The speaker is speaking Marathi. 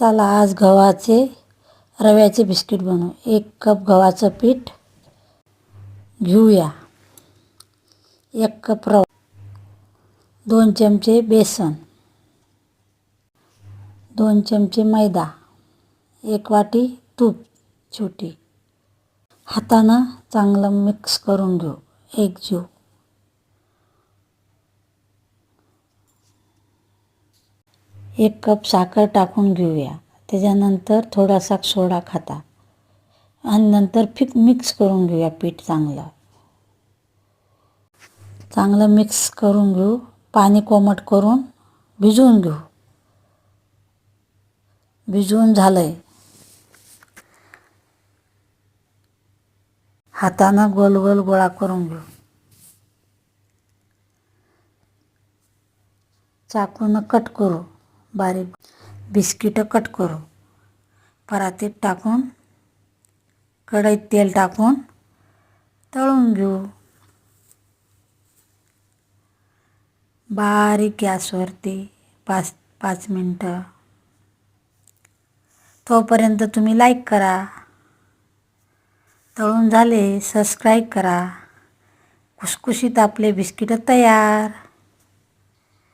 चला आज गव्हाचे रव्याचे बिस्किट बनवू. एक कप गव्हाचं पीठ घेऊया. एक कप रवा दोन चमचे बेसन दोन चमचे मैदा एक वाटी तूप छोटी. हातानं चांगलं मिक्स करून घेऊ. एक जीव. एक कप साखर टाकून घेऊया. त्याच्यानंतर थोडासा सोडा खाता. आणि नंतर फिक मिक्स करून घेऊया पीठ चांगलं. चांगलं मिक्स करून घेऊ. पाणी कोमट करून भिजवून घेऊ. भिजवून झालं आहे हातानं गोल गोल गोळा करून घेऊ. चाकूनं कट करू. बारीक बिस्किटं कट करू. परातीत टाकून कढईत तेल टाकून तळून घेऊ. बारीक गॅसवरती पाच पाच मिनटं. तोपर्यंत तुम्ही लाईक करा. तळून झाले सबस्क्राईब करा. खुसखुशीत आपले बिस्किटं तयार.